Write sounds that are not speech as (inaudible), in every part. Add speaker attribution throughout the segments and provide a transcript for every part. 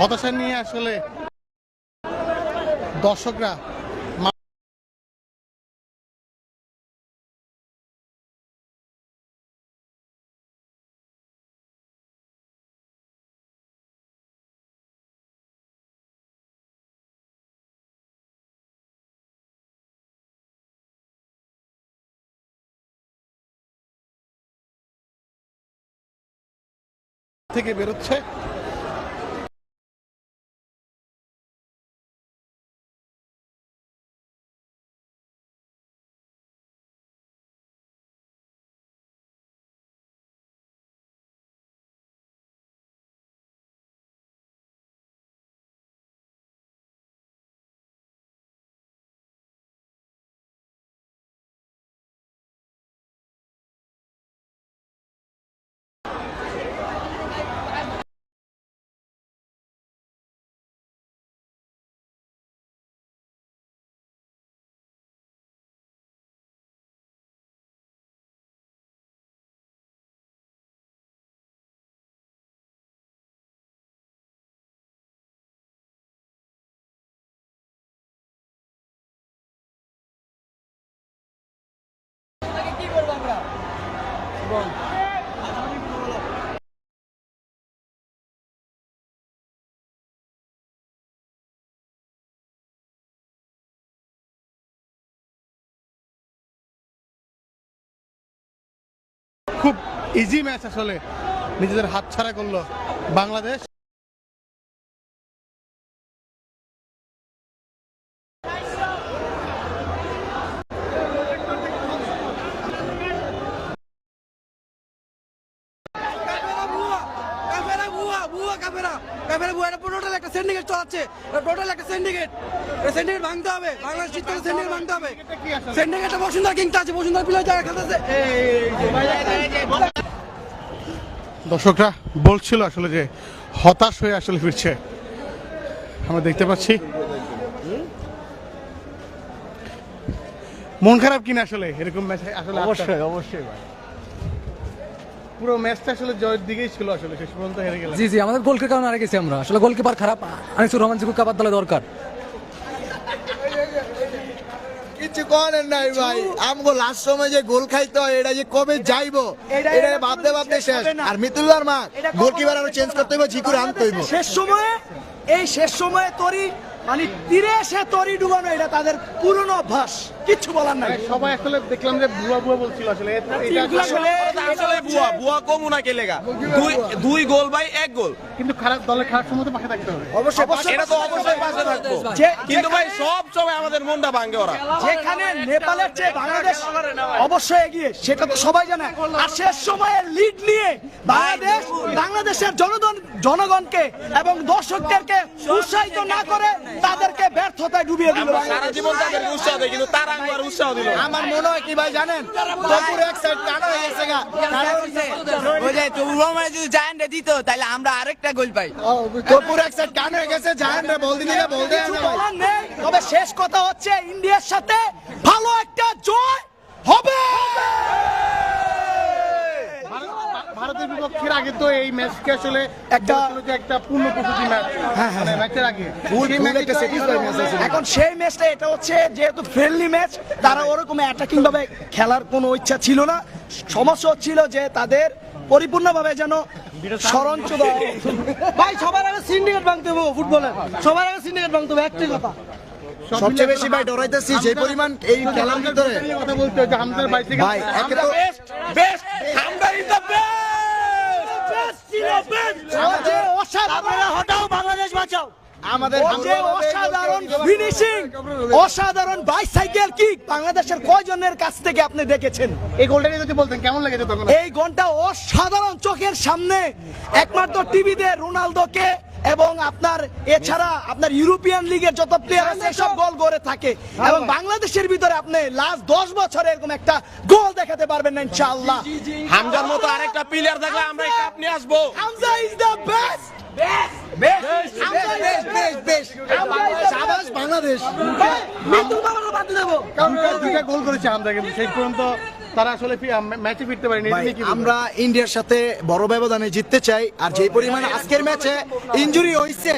Speaker 1: হতাশা নিয়ে আসলে দর্শকরা থেকে বেরোচ্ছে। খুব ইজি ম্যাচ আসলে। নিজেদের হাত ছাড়া করল বাংলাদেশ
Speaker 2: কাফেরা ভুয়া ভুয়া কাফেরা কাফেরা ভুয়া এটা টোটাল একটা চলাচ্ছে টোটাল একটা সিন্ডিকেট সিন্ডিকেট ভাঙতে হবে। বাংলাদেশ হলে সিন্ডিকেট ভাঙতে হবে। সিন্ডিকেটটা বসুন্ধরা কিংটা আছে। বসুন্ধরা প্লেয়ার জায়গা খেলতেছে
Speaker 1: দর্শকরা বলছিল আসলে যে হতাশ হয়ে আসলে ফিরছে। আমরা দেখতে পাচ্ছি। মন খারাপ কিনা আসলে? এরকম ম্যাচ আসলে অবশ্যই
Speaker 3: অবশ্যই ভাই।
Speaker 1: পুরো ম্যাচটা আসলে জয়ের দিকেই ছিল আসলে শেষ পর্যন্ত হেরে গেল
Speaker 4: জি জি আমাদের গোলকে কারণে হারে গেছি আমরা। আসলে গোলকিপার খারাপ আনিসুর রহমান জিকু কাবার দলে দরকার।
Speaker 3: কিছু করেন নাই ভাই। আমগো লাস্ট সময় যে গোল খাইতে হয় এটা যে কবে যাইবো এটা ভাবতে ভাবতে শেষ আর মিতুল্লার মা গোলকিপার আরও চেঞ্জ করতে হইব জিকুর আনতে হইব।
Speaker 2: শেষ সময়ে এই শেষ সময়ে তরি মানে তীরে এসে তরি ডুবানো এটা তাদের পুরনো অভ্যাস। কিচ্ছু বলার নাই।
Speaker 1: সবাই আসলে দেখলাম যে বুয়া বুয়া বলছিল আসলে। আসলে-
Speaker 5: বুয়া বুয়া কম না কেলেগা দুই দুই গোল ভাই এক গোল।
Speaker 1: কিন্তু খারাপ দলে খারাপ সময় তো পাশে থাকতে হবে।
Speaker 2: অবশ্যই অবশ্যই
Speaker 5: এটা তো অবশ্যই পাশে থাকব। কিন্তু ভাই সব সময় আমাদের মনটা ভাঙে ওরা।
Speaker 2: যেখানে নেপালের চেয়ে বাংলাদেশ অবশ্যই এগিয়ে সেটা তো সবাই জানে। আর শেষ সময়ে লিড নিয়ে বাংলাদেশ বাংলাদেশের জনগণ জনগণকে এবং দর্শকদেরকে উৎসাহিত না করে তাদেরকে ব্যর্থতায় ডুবিয়ে দিল।
Speaker 5: সারা জীবন তাদেরকে উৎসাহ দেয় কিন্তু তারা আর উৎসাহ দিল।
Speaker 3: আমার মনে হয় কি ভাই জানেন? তপুর এক সাইড কাটা হয়ে গেছে গা
Speaker 6: ওই যে যদি জায়ান্টে দিত তাহলে আমরা আরেকটা গোল পাই।
Speaker 3: তপুর এক সাইড কান হয়ে গেছে জাহান রে বল দিলে বল দেয়
Speaker 2: তবে শেষ কথা হচ্ছে ইন্ডিয়ার সাথে ভালো একটা জয় হবে।
Speaker 1: ভারতের বিপক্ষের আগে তো এই ম্যাচকে আসলে
Speaker 2: একটা-
Speaker 1: একটা পূর্ণ প্রস্তুতি ম্যাচ। মানে ম্যাচের আগে।
Speaker 3: একটা satisfy match আছে।
Speaker 2: এখন সেই ম্যাচটা এটা হচ্ছে যেহেতু ফ্রেন্ডলি ম্যাচ তারা ওরকম অ্যাটাকিং ভাবে খেলার কোনো ইচ্ছা ছিল না। সমস্যা হচ্ছিল যে তাদের পরিপূর্ণভাবে যেন স্মরণচ্যুত ভাই সবার আগে সিন্ডিকেট ভাঙতে হবে ফুটবলের সবার আগে সিন্ডিকেট ভাঙতে হবে একটাই কথা।
Speaker 3: সবচেয়ে বেশি ভাই ডরাইতেছি যে পরিমাণ এই খেলার ভিতরে।
Speaker 1: কথা বলতে হয় যে হামজার ভাই থেকে
Speaker 3: ভাই একে তো
Speaker 5: বেস্ট আমরা ইজ দ্য
Speaker 2: অসাধারণ হটাও বাংলাদেশ বাঁচাও।
Speaker 3: আমাদের
Speaker 2: অসাধারণ ফিনিশিং অসাধারণ বাইসাইকেল কিক বাংলাদেশের কয়জনের কাছ থেকে আপনি দেখেছেন?
Speaker 1: এই গোলটা যদি বলতেন কেমন লেগেছে তখন?
Speaker 2: এই ঘণ্টা অসাধারণ চোখের সামনে। একমাত্র টিভিতে রোনালদোকে এবং আপনার এছাড়া আপনার ইউরোপিয়ান লিগের যত প্লেয়ার আছে সব গোল করে থাকে। এবং বাংলাদেশের ভিতরে আপনি লাস্ট দশ বছরে এরকম একটা গোল দেখাতে পারবেন না ইনশাআল্লাহ।
Speaker 5: হামজার মতো আরেকটা প্লেয়ার থাকলে আমরা এই কাপ নিয়ে আসব।
Speaker 2: হামজা ইজ দ্য বেস্ট
Speaker 3: সাবাস বাংলাদেশ।
Speaker 2: মৃত্যু বাংলা বাদ দেবো।
Speaker 1: দুইটা দুইটা গোল করেছে হামজা কিন্তু শেষ পর্যন্ত তারা আসলে ম্যাচে ফিরতে পারেনি?
Speaker 3: আমরা ইন্ডিয়ার সাথে বড় ব্যবধানে জিততে চাই আর যে পরিমাণে আজকের ম্যাচে ইনজুরি হয়েছে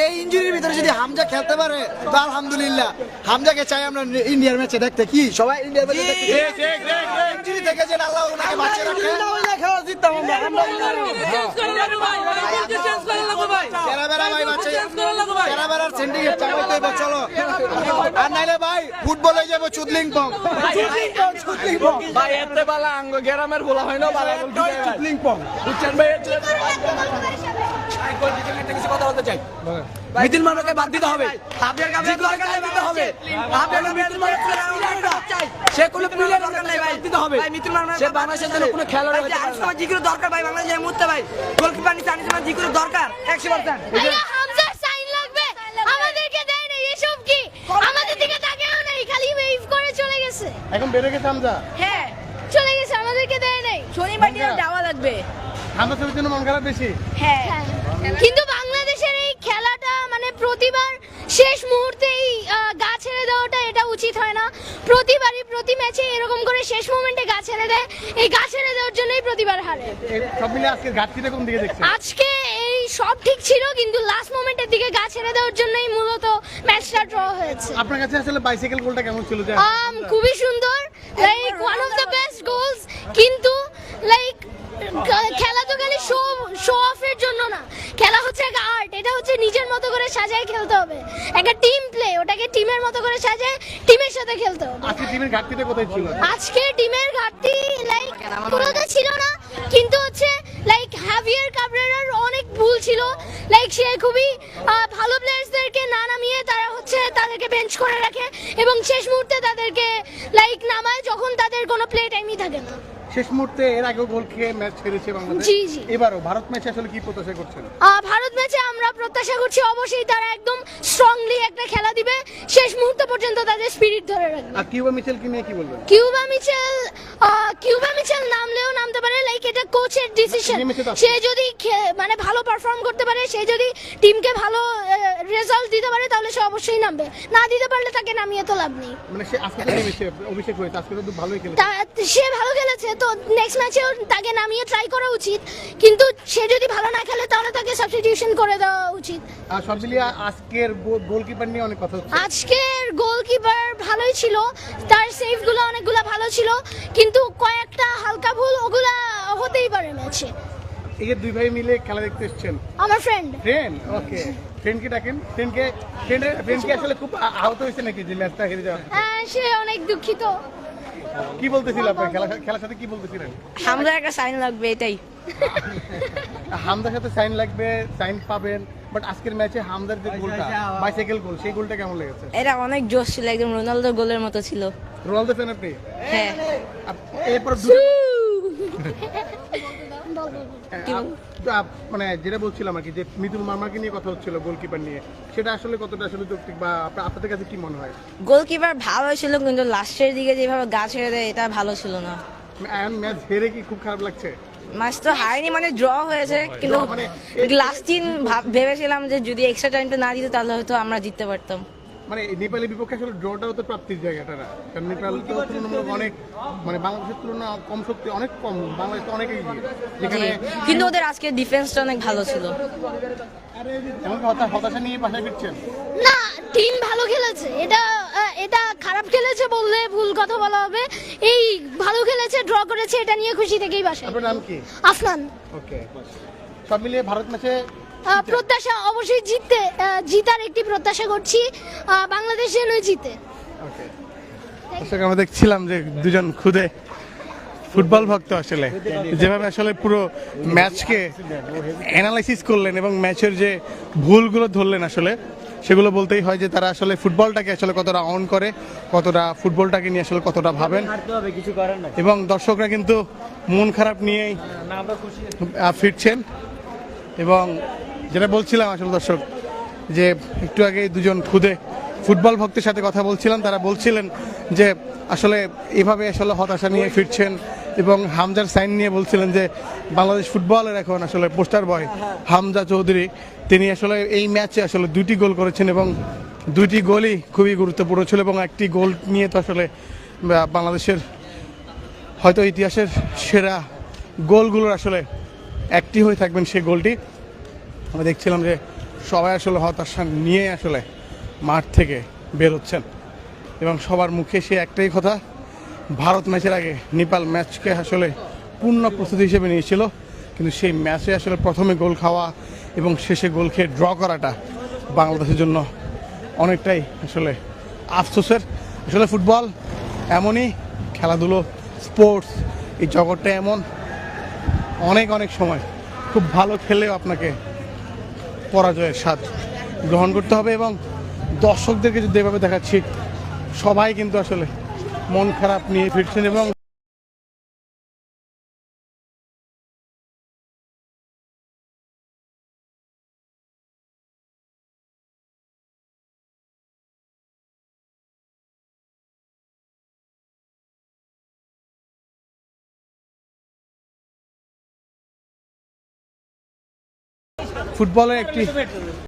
Speaker 3: এই ইনজুরির ভিতরে যদি হামজা খেলতে পারে তো আলহামদুলিল্লাহ। হামজাকে চাই আমরা ইন্ডিয়ার ম্যাচে দেখতে। কি সবাই ইন্ডিয়ার ম্যাচে দেখতে ইঞ্জুরি থেকে যেন আল্লাহ ওনাকে বাঁচিয়ে রাখে। চলো। আর নাইলে ভাই ফুটবলে যাব চুদলিং পং।
Speaker 5: ভাই এতে বালা আঙ্গ গেরামের গোলা হয় না বালা চুদলিং পং। বুঝছেন ভাই?
Speaker 6: মিথিল মানবকে বাদ দিতে হবে। দিতে হবে। সে কোনো প্লেয়ার দরকার নাই ভাই। দিতে হবে। মিথিল মানব সে বাংলাদেশের জন্য কোনো খেলোয়াড় হতে পারে না। জিকুর দরকার ভাই বাংলাদেশের মুহূর্তে ভাই। গোলকিপার নিচে আনিস দরকার 100%
Speaker 7: না এসব কি? আমাদের দিকে তাকাও নাই খালি ওয়েভ করে চলে গেছে।
Speaker 1: এখন বেড়ে গেছে হামজা।
Speaker 7: হ্যাঁ চলে গেছে আমাদেরকে দেয় নাই।
Speaker 6: শনিবার দিনে যাওয়া লাগবে।
Speaker 1: হামজা ছবির জন্য মন খারাপ বেশি?
Speaker 7: হ্যাঁ। কিন্তু বাংলাদেশের এই খেলাটা মানে প্রতিবার শেষ মুহূর্তে এই গা ছেড়ে দেওয়াটা এটা উচিত হয় না। প্রতিবারই প্রতি ম্যাচে এরকম করে শেষ মোমেন্টে গা ছেড়ে দেয় এই গা ছেড়ে দেওয়ার জন্যই প্রতিবার হারে।
Speaker 1: সব মিলে আজকে ঘাটতিটা কোন দিকে দেখছেন?
Speaker 7: আজকে এই সব ঠিক ছিল কিন্তু লাস্ট মোমেন্টের দিকে গা ছেড়ে দেওয়ার জন্যই মূলত ম্যাচটা ড্র হয়েছে।
Speaker 1: আপনার কাছে আসলে বাইসাইকেল গোলটা কেমন ছিল? যে
Speaker 7: খুবই সুন্দর। Like one of the best goals কিন্তু লাইক খেলা তো খালি শো শো অফের জন্য না। খেলা হচ্ছে একটা আর্ট এটা হচ্ছে নিজের মতো করে সাজায় খেলতে হবে। একটা টিম প্লে ওটাকে টিমের মতো করে সাজায় টিমের সাথে খেলতে হবে।
Speaker 1: আজকে টিমের ঘাটতিটা কোথায় ছিল?
Speaker 7: আজকে টিমের ঘাটতি লাইক পুরোটা ছিল না কিন্তু হচ্ছে লাইক হ্যাভিয়ার কাবরেরার অনেক ভুল ছিল। লাইক সে খুবই ভালো প্লেয়ার্সদেরকে না নামিয়ে তারা হচ্ছে তাদেরকে বেঞ্চ করে রাখে এবং শেষ মুহূর্তে তাদেরকে লাইক নামায় যখন তাদের কোনো প্লে টাইমই থাকে না।
Speaker 1: শেষ মুহূর্তে এর আগেও গোল খেয়ে ম্যাচ ছেড়েছে বাংলাদেশ।
Speaker 7: জি, জি।
Speaker 1: এবারও ভারত ম্যাচে আসলে কি প্রত্যাশা করছেন?
Speaker 7: ভারত ম্যাচে আমরা প্রত্যাশা করছি অবশ্যই তারা একদম স্ট্রংলি একটা খেলা দিবে। শেষ মুহূর্ত পর্যন্ত তাদের স্পিরিট ধরে রাখবে।
Speaker 1: আর কিউবা মিচেলকে নিয়ে কি বলবেন?
Speaker 7: কিউবা মিচেল কিউবা মিচেল নামলেও নামতে পারে লাইক এটা কোচের ডিসিশন সে যদি মানে ভালো পারফর্ম করতে পারে সে যদি টিমকে ভালো রেজাল্ট দিতে পারে অবশ্যই নামবে। না দিতে পারলে তাকে নামিয়ে তো লাভ নেই।
Speaker 1: মানে সে আজকে তো নেমেছে অভিষেক হয়েছে আজকে তো খুব ভালোই খেলেছে।
Speaker 7: সে ভালো খেলেছে তো নেক্সট ম্যাচেও তাকে নামিয়ে ট্রাই করা উচিত। কিন্তু সে যদি ভালো না খেলে তাহলে তাকে সাবস্টিটিউশন করে দেওয়া উচিত।
Speaker 1: আর সব মিলিয়ে আজকের গোলকিপার নিয়ে অনেক কথা হচ্ছে।
Speaker 7: আজকের গোলকিপার ভালোই ছিল তার সেভগুলো অনেকগুলো ভালো ছিল কিন্তু কয়েকটা হালকা ভুল ওগুলা হতেই পারে ম্যাচে
Speaker 1: এই যে দুই ভাই মিলে খেলা দেখতে এসেছেন।
Speaker 7: আমার ফ্রেন্ড
Speaker 1: ফ্রেন্ড ওকে ফ্রেন্ডকে ডাকেন। ফ্রেন্ডকে ফ্রেন্ডের ফ্রেন্ডকে আসলে খুব আহত হয়েছে নাকি যে ম্যাচটা হেরে যাওয়া
Speaker 7: সে অনেক দুঃখিত।
Speaker 1: কি বলতেছিল আপনার খেলা খেলার সাথে কি বলতেছিলেন?
Speaker 6: হামজার একটা সাইন লাগবে এটাই।
Speaker 1: হামদার সাথে সাইন লাগবে সাইন পাবেন বাট আজকের ম্যাচে হামদার যে গোলটা বাইসাইকেল গোল সেই গোলটা কেমন লেগেছে?
Speaker 6: এটা অনেক জোশ ছিল একদম রোনালদো গোলের মতো ছিল।
Speaker 1: রোনালদো ফ্যান আপনি?
Speaker 6: হ্যাঁ।
Speaker 1: এরপর (laughs) আপ- মানে যেটা বলছিলাম আর কি যে মিতুল মার্মাকে নিয়ে কথা হচ্ছিল গোলকিপার নিয়ে সেটা আসলে কতটা আসলে যৌক্তিক বা আপনাদের কাছে কি মনে হয়?
Speaker 6: গোলকিপার ভালো ছিল কিন্তু লাস্টের দিকে যেভাবে গা ছেড়ে দেয় এটা ভালো ছিল না।
Speaker 1: ম্যাচ হেরে কি খুব খারাপ লাগছে?
Speaker 6: ম্যাচ তো হারেনি মানে ড্র হয়েছে কিন্তু
Speaker 1: মানে
Speaker 6: লাস্ট দিন ভাব- ভেবেছিলাম যে যদি এক্সট্রা টাইমটা না দিত তাহলে হয়তো আমরা জিততে পারতাম।
Speaker 1: মানে এই নেপালের বিপক্ষে আসলে ড্রটাও তো প্রাপ্তির জায়গাটা না। কারণ নেপাল তো তুলনামূলক অনেক মানে বাংলাদেশের তুলনা কম শক্তি অনেক কম বাংলাদেশ তো অনেক এগিয়ে যেখানে
Speaker 6: কিন্তু ওদের আজকে ডিফেন্সটা অনেক ভালো ছিল।
Speaker 1: হতাশা নিয়ে বাসায় ফিরছেন?
Speaker 7: না টিম ভালো খেলেছে। এটা এটা খারাপ খেলেছে বললে ভুল কথা বলা হবে। এই ভালো খেলেছে ড্র করেছে এটা নিয়ে খুশি থেকেই বাসায়।
Speaker 1: আপনার নাম কি?
Speaker 7: আফনান।
Speaker 1: ওকে। সব মিলিয়ে ভারত ম্যাচে
Speaker 7: প্রত্যাশা অবশ্যই জিততে জিতার একটি প্রত্যাশা করছি। বাংলাদেশ যেন জিতে।
Speaker 1: ওকে দর্শক আমরা দেখছিলাম যে দুজন খুদে ফুটবল ভক্ত আসলে। যেভাবে আসলে পুরো ম্যাচকে অ্যানালাইসিস করলেন এবং ম্যাচের যে ভুলগুলো ধরলেন আসলে সেগুলো বলতেই হয় যে তারা আসলে ফুটবলটাকে আসলে কতটা অন করে কতটা ফুটবলটাকে নিয়ে আসলে কতটা ভাবেন। এবং দর্শকরা কিন্তু মন খারাপ নিয়েই ফিরছেন। এবং যেটা বলছিলাম আসলে দর্শক, যে একটু আগে দুজন খুদে ফুটবল ভক্তের সাথে কথা বলছিলাম, তারা বলছিলেন যে আসলে এভাবে আসলে হতাশা নিয়ে ফিরছেন এবং হামজার সাইন নিয়ে বলছিলেন যে বাংলাদেশ ফুটবলের এখন আসলে পোস্টার বয় হামজা চৌধুরী। তিনি আসলে এই ম্যাচে আসলে দুটি গোল করেছেন এবং দুটি গোলই খুবই গুরুত্বপূর্ণ ছিল এবং একটি গোল নিয়ে তো আসলে বাংলাদেশের হয়তো ইতিহাসের সেরা গোলগুলোর আসলে একটি হয়ে থাকবেন সেই গোলটি। আমরা দেখছিলাম যে সবাই আসলে হতাশা নিয়ে আসলে মাঠ থেকে বেরোচ্ছেন এবং সবার মুখে সে একটাই কথা, ভারত ম্যাচের আগে নেপাল ম্যাচকে আসলে পূর্ণ প্রস্তুতি হিসেবে নিয়েছিল, কিন্তু সেই ম্যাচে আসলে প্রথমে গোল খাওয়া এবং শেষে গোল খেয়ে ড্র করাটা বাংলাদেশের জন্য অনেকটাই আসলে আফসোসের। আসলে ফুটবল এমনই, খেলাধুলো, স্পোর্টস, এই জগৎটা এমন অনেক অনেক সময়। খুব ভালো খেলেও আপনাকে পরাজয়ের স্বাদ গ্রহণ করতে হবে এবং দর্শকদেরকে যদি এভাবে দেখাচ্ছি, সবাই কিন্তু আসলে মন খারাপ নিয়ে ফিরছেন এবং ফুটবলের একটি